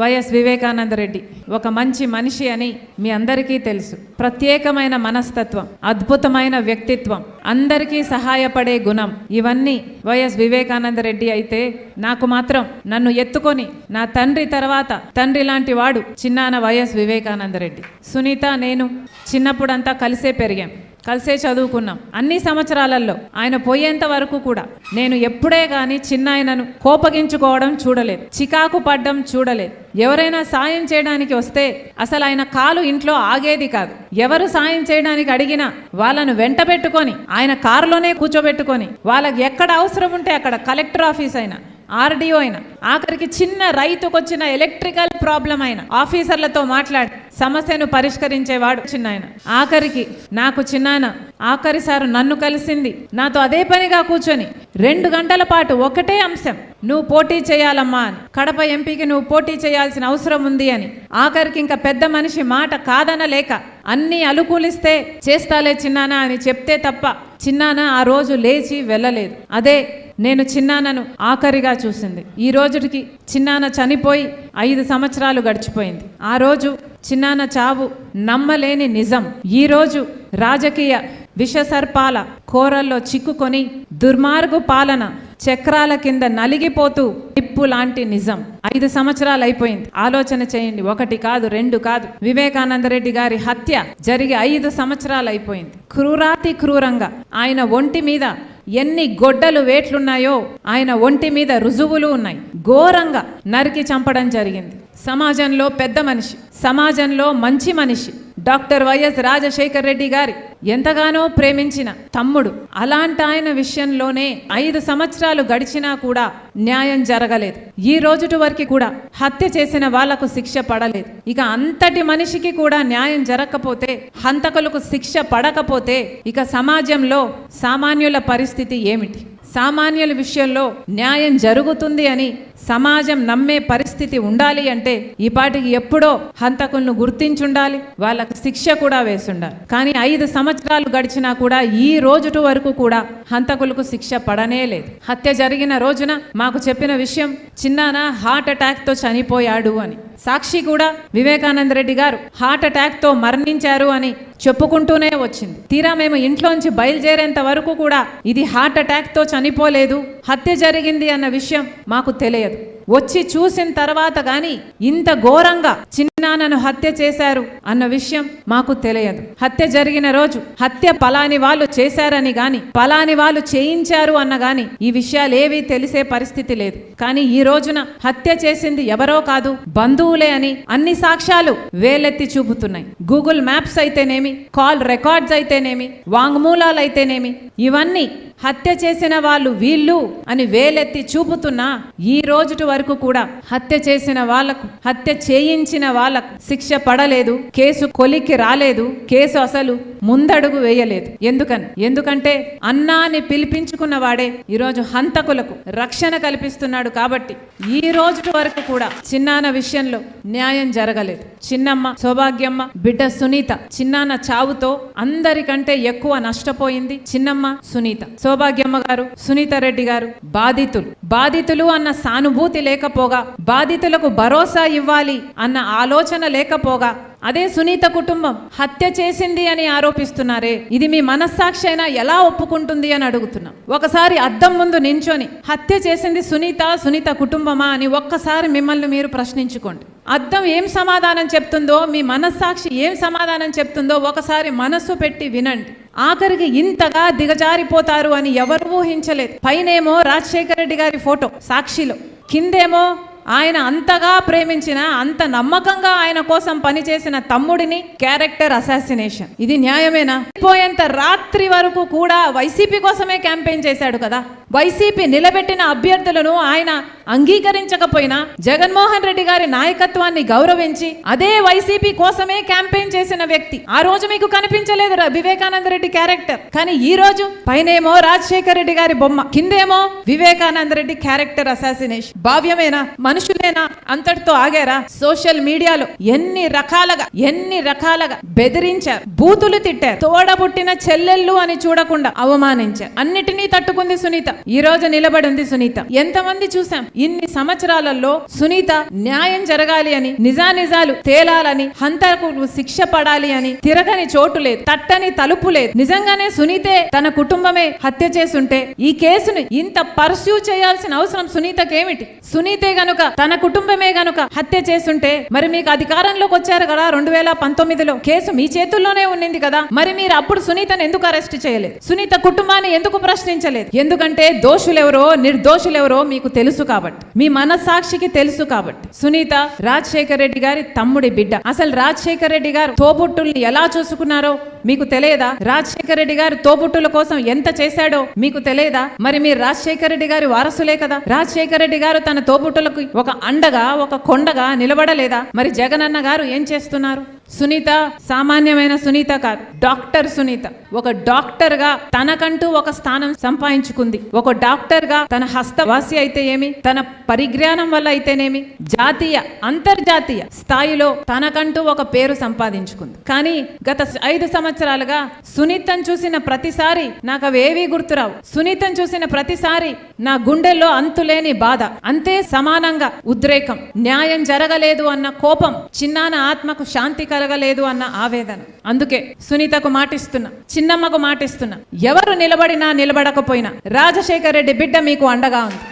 YS Vivekananda Reddy ఒక మంచి మనిషి అని మీ అందరికీ తెలుసు. ప్రత్యేకమైన మనస్తత్వం అద్భుతమైన వ్యక్తిత్వం అందరికీ సహాయపడే గుణం ఇవన్నీ వైఎస్ వివేకానంద రెడ్డి అయితే నాకు మాత్రం నన్ను ఎత్తుకొని నా తండ్రి తర్వాత తండ్రి లాంటి వాడు చిన్నాన వైఎస్ వివేకానంద రెడ్డి సునీత నేను చిన్నప్పుడంతా కలిసే పెరిగాం. కలిసే చదువుకున్నాం అన్ని సంవత్సరాలలో. ఆయన పోయేంత వరకు కూడా నేను ఎప్పుడే కానీ చిన్న ఆయనను కోపగించుకోవడం చూడలేదు. చికాకు పడ్డం చూడలేదు. ఎవరైనా సాయం చేయడానికి వస్తే అసలు ఆయన కాలు ఇంట్లో ఆగేది కాదు. ఎవరు సాయం చేయడానికి అడిగినా వాళ్ళను వెంట పెట్టుకొని ఆయన కారులోనే కూర్చోబెట్టుకొని వాళ్ళకి ఎక్కడ అవసరం ఉంటే అక్కడ కలెక్టర్ ఆఫీస్ అయినా ఆర్డీఓ అయినా ఆఖరికి చిన్న రైతుకు వచ్చిన ఎలక్ట్రికల్ ప్రాబ్లం అయిన ఆఫీసర్లతో మాట్లాడి సమస్యను పరిష్కరించేవాడు చిన్నాయన. ఆఖరికి నాకు చిన్నాయన ఆఖరి సారు నన్ను కలిసింది. నాతో అదే పనిగా కూర్చొని రెండు గంటల పాటు ఒకటే అంశం. నువ్వు పోటీ చేయాలమ్మా అని. కడప ఎంపీకి నువ్వు పోటీ చేయాల్సిన అవసరం ఉంది అని. ఆఖరికి ఇంకా పెద్ద మనిషి మాట కాదనలేక అన్ని అనుకూలిస్తే చేస్తాలే చిన్నానా అని చెప్తే తప్ప చిన్నాన ఆ రోజు లేచి వెళ్ళలేదు. అదే నేను చిన్నానను ఆఖరిగా చూసింది. ఈ రోజుకి చిన్నాన చనిపోయి ఐదు సంవత్సరాలు గడిచిపోయింది. ఆ రోజు చిన్నాన చావు నమ్మలేని నిజం. ఈ రోజు రాజకీయ విషసర్పాల కోరల్లో చిక్కుకొని దుర్మార్గు పాలన చక్రాల కింద నలిగిపోతూ నిప్పు లాంటి నిజం. ఐదు సంవత్సరాలు అయిపోయింది ఆలోచన చేయండి. ఒకటి కాదు రెండు కాదు. వివేకానంద రెడ్డి గారి హత్య జరిగి ఐదు సంవత్సరాలు అయిపోయింది క్రూరాతి క్రూరంగా ఆయన ఒంటి మీద ఎన్ని గొడ్డలు వేట్లున్నాయో ఆయన ఒంటి మీద రుజువులు ఉన్నాయి. ఘోరంగా నరికి చంపడం జరిగింది. సమాజంలో పెద్ద మనిషి సమాజంలో మంచి మనిషి డాక్టర్ వైఎస్ రాజశేఖర్ రెడ్డి గారి ఎంతగానో ప్రేమించిన తమ్ముడు. అలాంటి ఆయన విషయంలోనే ఐదు సంవత్సరాలు గడిచినా కూడా న్యాయం జరగలేదు. ఈ రోజుటి వరకు కూడా హత్య చేసిన వాళ్ళకు శిక్ష పడలేదు. ఇక అంతటి మనిషికి కూడా న్యాయం జరగకపోతే హంతకులకు శిక్ష పడకపోతే ఇక సమాజంలో సామాన్యుల పరిస్థితి ఏమిటి? సామాన్యుల విషయంలో న్యాయం జరుగుతుంది అని సమాజం నమ్మే పరిస్థితి ఉండాలి అంటే ఈ పాటికి ఎప్పుడో హంతకులను గుర్తించుండాలి వాళ్ళకు శిక్ష కూడా వేసుండాలి. కానీ ఐదు సంవత్సరాలు గడిచినా కూడా ఈ రోజుటి వరకు కూడా హంతకులకు శిక్ష పడనే లేదు. హత్య జరిగిన రోజున మాకు చెప్పిన విషయం చిన్నాన హార్ట్ అటాక్తో చనిపోయాడు అని. సాక్షి కూడా వివేకానంద రెడ్డి గారు హార్ట్ అటాక్తో మరణించారు అని చెప్పుకుంటూనే వచ్చింది. తీరా మేము ఇంట్లోంచి బయలుదేరేంత వరకు కూడా ఇది హార్ట్ అటాక్తో చనిపోలేదు హత్య జరిగింది అన్న విషయం మాకు తెలియదు. వచ్చి చూసిన తర్వాత గాని ఇంత ఘోరంగా చిన్న చిన్నానను హత్య చేశారు అన్న విషయం మాకు తెలియదు. హత్య జరిగిన రోజు హత్య పలాని వాళ్ళు చేశారని గాని పలాని వాళ్ళు చేయించారు అన్న గాని ఈ విషయాలు ఏవి తెలిసే పరిస్థితి లేదు. కానీ ఈ రోజున హత్య చేసింది ఎవరో కాదు బంధువులే అని అన్ని సాక్ష్యాలు వేలెత్తి చూపుతున్నాయి. గూగుల్ మ్యాప్స్ అయితేనేమి కాల్ రికార్డ్స్ అయితేనేమి వాంగ్మూలాలు అయితేనేమి ఇవన్నీ హత్య చేసిన వాళ్ళు వీళ్ళు అని వేలెత్తి చూపుతున్నా ఈ రోజుటి వరకు కూడా హత్య చేసిన వాళ్ళకు హత్య చేయించిన వాళ్ళకు శిక్ష పడలేదు కేసు కొలికి రాలేదు కేసు అసలు ముందడుగు వేయలేదు. ఎందుకని? ఎందుకంటే అన్నాని పిలిపించుకున్న వాడే ఈరోజు హంతకులకు రక్షణ కల్పిస్తున్నాడు కాబట్టి ఈ రోజు వరకు కూడా చిన్నాన విషయంలో న్యాయం జరగలేదు. చిన్నమ్మ సౌభాగ్యమ్మ బిడ్డ సునీత చిన్నాన చావుతో అందరికంటే ఎక్కువ నష్టపోయింది చిన్నమ్మ సునీత. సౌభాగ్యమ్మ గారు సునీత రెడ్డి గారు బాధితులు. బాధితులు అన్న సానుభూతి లేకపోగా బాధితులకు భరోసా ఇవ్వాలి అన్న ఆలోచన ఆలోచన లేకపోగా అదే సునీత కుటుంబం హత్య చేసింది అని ఆరోపిస్తున్నారే. ఇది మీ మనస్సాక్షి అయినా ఎలా ఒప్పుకుంటుంది అని అడుగుతున్నాం. ఒకసారి అద్దం ముందు నించొని హత్య చేసింది సునీత సునీత కుటుంబమా అని ఒక్కసారి మిమ్మల్ని మీరు ప్రశ్నించుకోండి. అద్దం ఏం సమాధానం చెప్తుందో మీ మనస్సాక్షి ఏం సమాధానం చెప్తుందో ఒకసారి మనస్సు పెట్టి వినండి. ఆఖరికి ఇంతగా దిగజారిపోతారు అని ఎవరు ఊహించలేదు. పైనేమో రాజశేఖర రెడ్డి గారి ఫోటో సాక్షిలో. కిందేమో ఆయన అంతగా ప్రేమించిన అంత నమ్మకంగా ఆయన కోసం పనిచేసిన తమ్ముడిని క్యారెక్టర్ అసాసినేషన్. ఇది న్యాయమేనా? పోయేంత రాత్రి వరకు కూడా వైసీపీ కోసమే క్యాంపెయిన్ చేశాడు కదా? వైసీపీ నిలబెట్టిన అభ్యర్థులను ఆయన అంగీకరించకపోయినా జగన్మోహన్ రెడ్డి గారి నాయకత్వాన్ని గౌరవించి అదే వైసీపీ కోసమే క్యాంపెయిన్ చేసిన వ్యక్తి. ఆ రోజు మీకు కనిపించలేదు వివేకానంద రెడ్డి క్యారెక్టర్. కానీ ఈ రోజు పైనేమో రాజశేఖర్ రెడ్డి గారి బొమ్మ కిందేమో వివేకానంద రెడ్డి క్యారెక్టర్ అసాసినేషన్. భావ్యమేనా? మనుషులేనా? అంతటితో ఆగారా? సోషల్ మీడియాలో ఎన్ని రకాలుగా ఎన్ని రకాలుగా బెదిరించారు బూతులు తిట్టారు తోడబుట్టిన చెల్లెళ్ళు అని చూడకుండా అవమానించారు. అన్నిటినీ తట్టుకుంది సునీత. ఈ రోజు నిలబడి ఉంది సునీత. ఎంతమంది చూసాం ఇన్ని సంవత్సరాలలో సునీత న్యాయం జరగాలి అని నిజానిజాలు తేలాలని హంతకు శిక్ష పడాలి అని తిరగని చోటు లేదు తట్టని తలుపు లేదు. నిజంగానే సునీతే తన కుటుంబమే హత్య చేసుంటే ఈ కేసును ఇంత పర్స్యూ చేయాల్సిన అవసరం సునీతకేమిటి? సునీతే గనుక తన కుటుంబమే గనుక హత్య చేసుంటే మరి మీకు అధికారంలోకి వచ్చారు కదా రెండు వేల పంతొమ్మిదిలో? కేసు మీ చేతుల్లోనే ఉండింది కదా. మరి మీరు అప్పుడు సునీతను ఎందుకు అరెస్ట్ చేయలేదు? సునీత కుటుంబాన్ని ఎందుకు ప్రశ్నించలేదు? ఎందుకంటే దోషులెవరో నిర్దోషులెవరో మీకు తెలుసు కాబట్టి. మీ మనస్సాక్షికి తెలుసు కాబట్టి. సునీత రాజశేఖర్ రెడ్డి గారి తమ్ముడి బిడ్డ. అసలు రాజశేఖర్ రెడ్డి గారు తోబుట్టుల్ని ఎలా చూసుకున్నారో మీకు తెలియదా? రాజశేఖర్ రెడ్డి గారు తోబుట్టుల కోసం ఎంత చేశాడో మీకు తెలియదా? మరి మీరు రాజశేఖర్ రెడ్డి గారి వారసులే కదా. రాజశేఖర్ రెడ్డి గారు తన తోబుట్టులకు ఒక అండగా ఒక కొండగా నిలబడలేదా? మరి జగనన్న గారు ఏం చేస్తున్నారు? సునీత సామాన్యమైన సునీత కాదు డాక్టర్ సునీత. ఒక డాక్టర్గా తనకంటూ ఒక స్థానం సంపాదించుకుంది. ఒక డాక్టర్గా తన హస్తవాసి అయితే ఏమి తన పరిజ్ఞానం వల్ల అయితేనేమి జాతీయ అంతర్జాతీయ స్థాయిలో తనకంటూ ఒక పేరు సంపాదించుకుంది. కానీ గత ఐదు సంవత్సరాలుగా సునీతను చూసిన ప్రతిసారి నాకు అవేవీ గుర్తురావు. సునీతను చూసిన ప్రతిసారి నా గుండెల్లో అంతులేని బాధ. అంతే సమానంగా ఉద్రేకం. న్యాయం జరగలేదు అన్న కోపం చిన్నాన ఆత్మకు శాంతి కలగలేదు అన్న ఆవేదన. అందుకే సునీతకు మాటిస్తున్నా చిన్నమ్మకు మాటిస్తున్నా. ఎవరు నిలబడినా నిలబడకపోయినా రాజశేఖర్ రెడ్డి బిడ్డ మీకు అండగా ఉంది.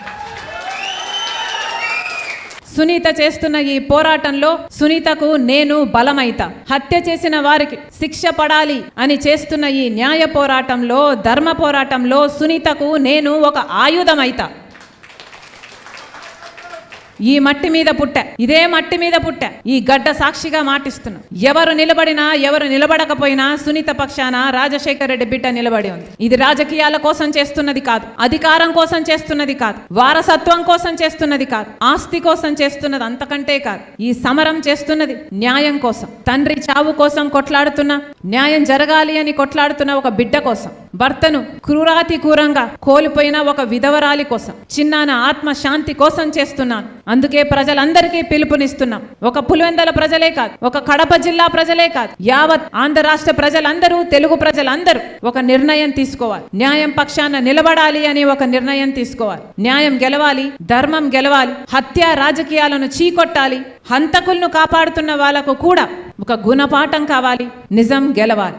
సునీత చేస్తున్న ఈ పోరాటంలో సునీతకు నేను బలమైతా. హత్య చేసిన వారికి శిక్ష పడాలి అని చేస్తున్న ఈ న్యాయ పోరాటంలో ధర్మ పోరాటంలో సునీతకు నేను ఒక ఆయుధమైతా. ఈ మట్టి మీద పుట్ట ఇదే మట్టి మీద పుట్ట ఈ గడ్డ సాక్షిగా మాటిస్తున్నా. ఎవరు నిలబడినా ఎవరు నిలబడకపోయినా సునీత పక్షాన రాజశేఖర రెడ్డి బిడ్డ నిలబడి ఉంది. ఇది రాజకీయాల కోసం చేస్తున్నది కాదు అధికారం కోసం చేస్తున్నది కాదు వారసత్వం కోసం చేస్తున్నది కాదు ఆస్తి కోసం చేస్తున్నది అంతకంటే కాదు. ఈ సమరం చేస్తున్నది న్యాయం కోసం తండ్రి చావు కోసం కొట్లాడుతున్న న్యాయం జరగాలి అని కొట్లాడుతున్న ఒక బిడ్డ కోసం. భర్తను క్రూరాతి క్రూరంగా కోల్పోయిన ఒక విధవరాలి కోసం చిన్నాన ఆత్మ శాంతి కోసం చేస్తున్నాను. అందుకే ప్రజలందరికీ పిలుపునిస్తున్నాం. ఒక పులివెందల ప్రజలే కాదు ఒక కడప జిల్లా ప్రజలే కాదు యావత్ ఆంధ్ర రాష్ట్ర ప్రజలందరూ తెలుగు ప్రజలందరూ ఒక నిర్ణయం తీసుకోవాలి. న్యాయం పక్షాన నిలబడాలి అని ఒక నిర్ణయం తీసుకోవాలి. న్యాయం గెలవాలి ధర్మం గెలవాలి హత్య రాజకీయాలను చీకొట్టాలి హంతకులను కాపాడుతున్న వాళ్ళకు కూడా ఒక గుణపాఠం కావాలి నిజం గెలవాలి.